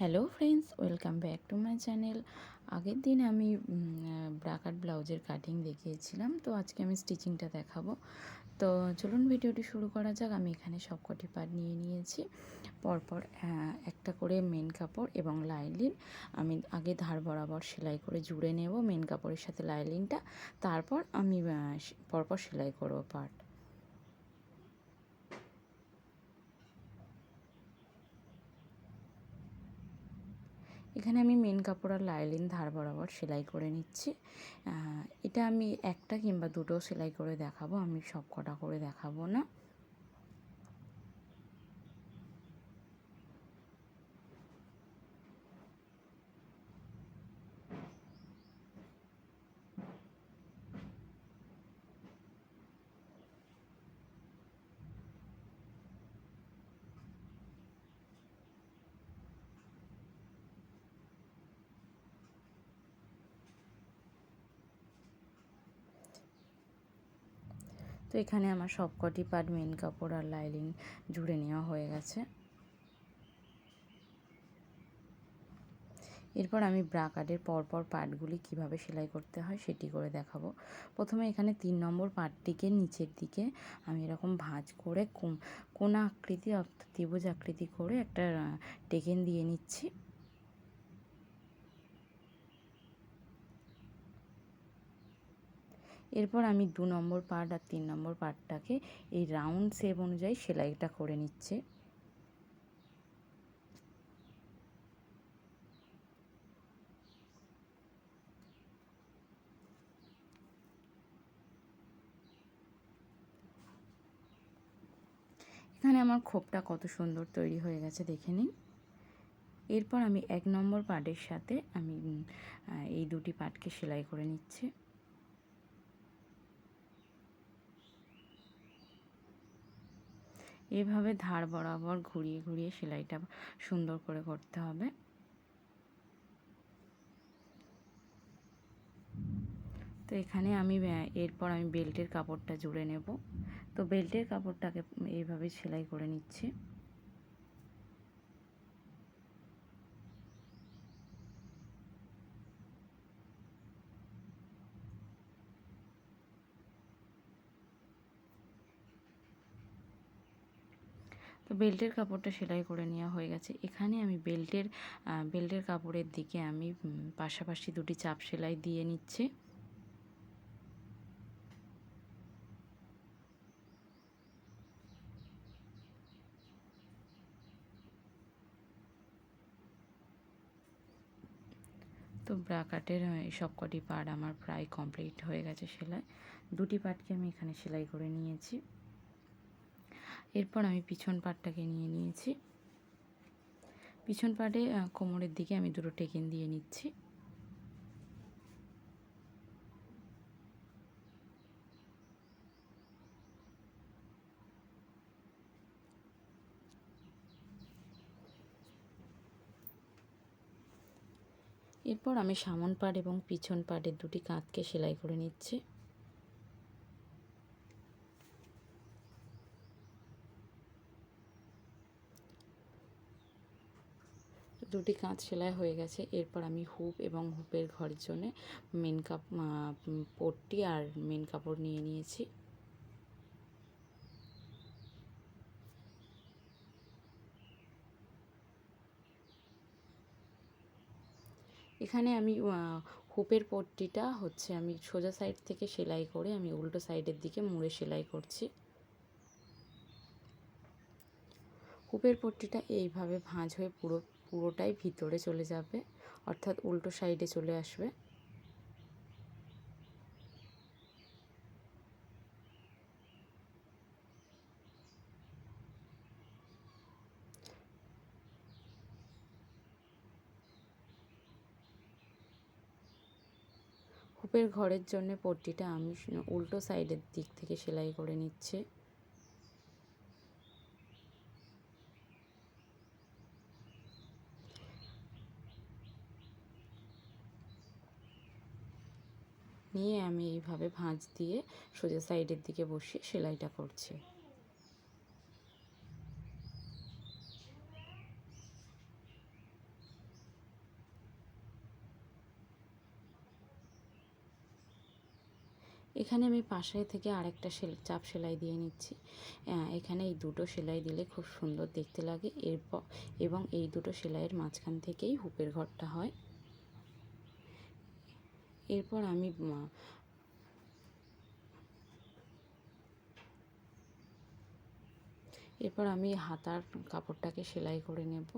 Hello friends, welcome back to my channel. আগের দিন আমি ব্রাকাট ব্লাউজের কাটিং দেখিয়েছিলাম, তো আজকে আমি স্টিচিংটা দেখাবো। তো চলুন ভিডিওটি শুরু করা যাক, আমি এখানে সবকটি পার্ট নিয়ে নিয়েছি। পরপর একটা করে মেন কাপড় এবং লাইলিন আমি আগে ধার বরাবর সেলাই করে জুড়ে নেব মেন কাপড়ের সাথে লাইলিনটা তারপর আমি পরপর সেলাই করব পার্ট এখানে আমি মেন কাপড় আর লাইলিন ধার বরাবর সেলাই করে নিচ্ছি। এটা আমি একটা কিংবা দুটো সেলাই করে দেখাবো, আমি সব কটা করে দেখাবো না। তো এখানে আমার সবকটি পার্ট মেন কাপড় আর লাইলিং জুড়ে নেওয়া হয়ে গেছে। এরপর আমি ব্রা কার্ডের পরপর পার্টগুলি কীভাবে সেলাই করতে হয় সেটি করে দেখাবো। প্রথমে এখানে তিন নম্বর পার্টটিকে নিচের দিকে আমি এরকম ভাঁজ করে কোনা আকৃতি অর্থাৎ ত্রিভুজ আকৃতি করে একটা টেকেন দিয়ে নিচ্ছি। এরপর আমি দু নম্বর পার্ট আর তিন নম্বর পার্টটাকে এই রাউন্ড শেপ অনুযায়ী সেলাইটা করে নিচ্ছে। এখানে আমার খোপটা কত সুন্দর তৈরি হয়ে গেছে, দেখে নিন। এরপর আমি এক নম্বর পার্টের সাথে আমি এই দুটি পার্টকে সেলাই করে নিচ্ছি। এভাবে ধার বরাবর ঘুরিয়ে ঘুরিয়ে সেলাইটা সুন্দর করে করতে হবে। তো এখানে আমি এরপর আমি বেল্টের কাপড়টা জুড়ে নেব। তো বেল্টের কাপড়টাকে এইভাবে সেলাই করে নিচ্ছি। তো বেল্টের কাপড়টা সেলাই করে নেওয়া হয়ে গেছে। এখানে আমি বেল্টের বেল্টের কাপড়ের দিকে আমি পাশাপাশি দুটি চাপ সেলাই দিয়ে নিচ্ছি। তো ব্রাকাটের সব কটি পার্ট আমার প্রায় কমপ্লিট হয়ে গেছে সেলাই। দুটি পার্টকে আমি এখানে সেলাই করে নিয়েছি। এরপর আমি পিছন পাটটাকে নিয়ে নিয়েছি। পিছন পাটে কোমরের দিকে আমি দুটো টেকেন দিয়ে নিচ্ছি। এরপর আমি সামন পাট এবং পিছন পাটের দুটি কাঁধকে সেলাই করে নিচ্ছি। দুটি কাঁচ সেলাই হয়ে গেছে। এরপর আমি হুপ এবং হুপের ঘরের জন্য মেন কাপ পট্টি আর মেন কাপড় নিয়ে নিয়েছি। এখানে আমি হুপের পট্টিটা হচ্ছে আমি সোজা সাইড থেকে সেলাই করে আমি উল্টো সাইডের দিকে মুড়ে সেলাই করছি। হুপের পট্টিটা এইভাবে ভাঁজ হয়ে পুরো পুরোটাই ভিতরে চলে যাবে, অর্থাৎ উল্টো সাইডে চলে আসবে। হুপের ঘরের জন্য পট্টিটা আমি উল্টো সাইডের দিক থেকে সেলাই করে নিচ্ছে। নিয়ে আমি এইভাবে ভাঁজ দিয়ে সোজা সাইডের দিকে বসিয়ে সেলাইটা করছি। এখানে আমি পাশে থেকে আরেকটা সেল, চাপ সেলাই দিয়ে নিচ্ছি। এখানে এই দুটো সেলাই দিলে খুব সুন্দর দেখতে লাগে। এরপর, এবং এই দুটো সেলাইয়ের মাঝখান থেকেই হুপের ঘরটা হয়। এরপর আমি এরপর আমি হাতার কাপড়টাকে সেলাই করে নেব।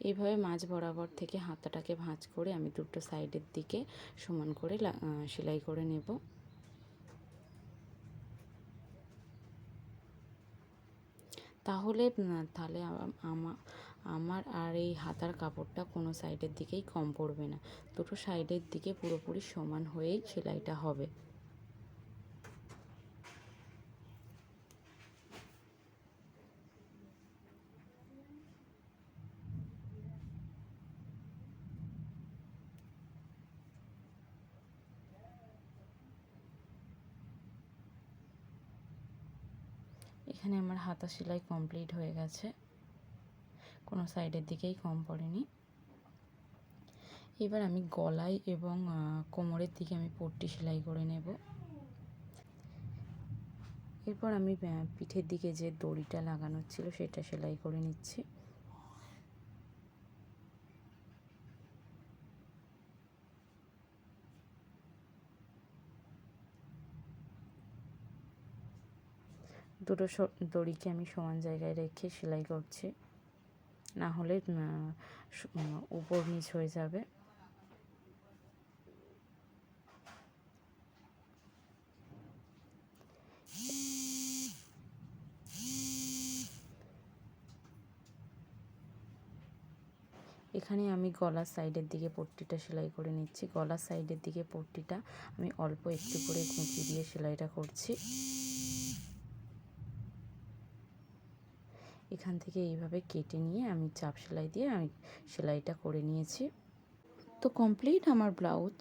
এইভাবে মাঝ বরাবর থেকে হাতাটাকে ভাঁজ করে আমি দুটো সাইডের দিকে সমান করে সেলাই করে নেব। তাহলে তাহলে আ- আমা- আমার আর এই হাতার কাপড়টা কোনো সাইডের দিকেই কম পড়বে না। দুটো সাইডের দিকে পুরোপুরি সমান হয়েই সেলাইটা হবে। এখানে আমার হাতা সেলাই কমপ্লিট হয়ে গেছে। কোনো সাইডের দিকেই কম পড়েনি। এবার আমি গলায় এবং কোমরের দিকে আমি পট্টি সেলাই করে নেব। এরপর আমি পিঠের দিকে যে দড়িটা লাগানো ছিল সেটা সেলাই করে নিচ্ছি। দুটো দড়িকে আমি সমান জায়গায় রেখে সেলাই করছি। না হলে উপর নিচ হয়ে যাবে। এখানে আমি গলার সাইডের দিকে পট্টিটা সেলাই করে নিচ্ছি। গলার সাইডের দিকে পট্টিটা আমি অল্প একটু করে কুঁচি দিয়ে সেলাইটা করছি। এখান থেকে এইভাবে কেটে নিয়ে আমি চাপ সেলাই দিয়ে আমি সেলাইটা করে নিয়েছি। তো কমপ্লিট আমার ব্লাউজ?